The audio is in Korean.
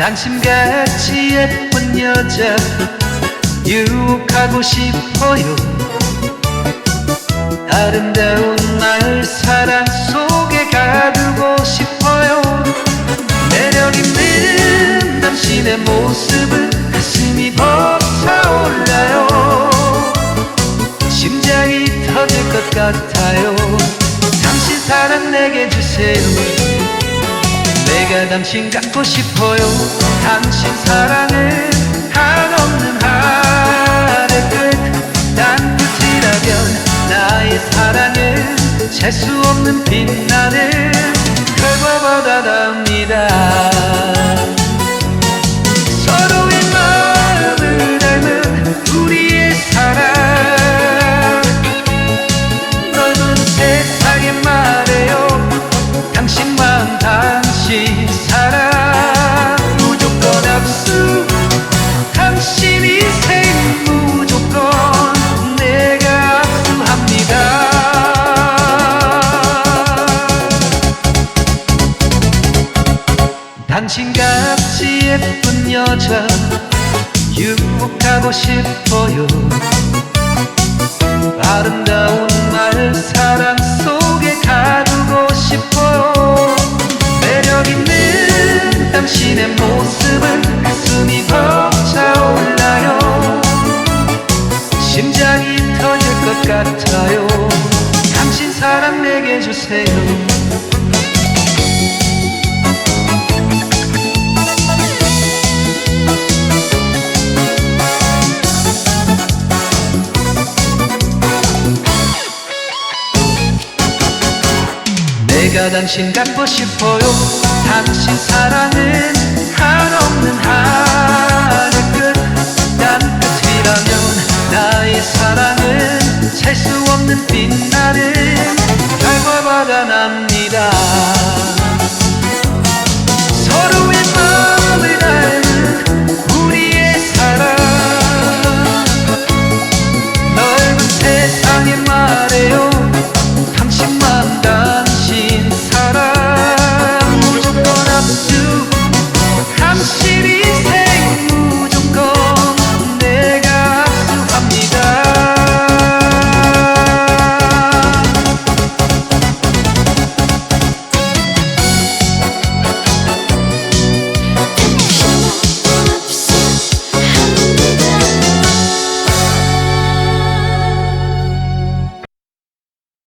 당신같이 예쁜 여자 유혹하고 싶어요. 아름다운 날 사랑 속에 가두고 싶어요. 매력 있는 당신의 모습은 가슴이 벅차올라요. 심장이 터질 것 같아요. 당신 사랑 내게 주세요 내가 당신 갖고 싶어요. 당신 사랑은 한없는 하늘 끝. 땅끝이라면 나의 사랑은 잴수 없는 빛나는 별보다 답 당신같이 예쁜 여자 유혹하고 싶어요. 아름다운 말 사랑 속에 가두고 싶어요. 매력 있는 당신의 모습은 가슴이 벅차올라요. 심장이 터질 것 같아요. 당신 사랑 내게 주세요 제가 당신 갖고 싶어요. 당신 사랑은 한없는 하늘 끝난 끝이라면 나의 사랑은 셀 수 없는 빛나는 달과 바다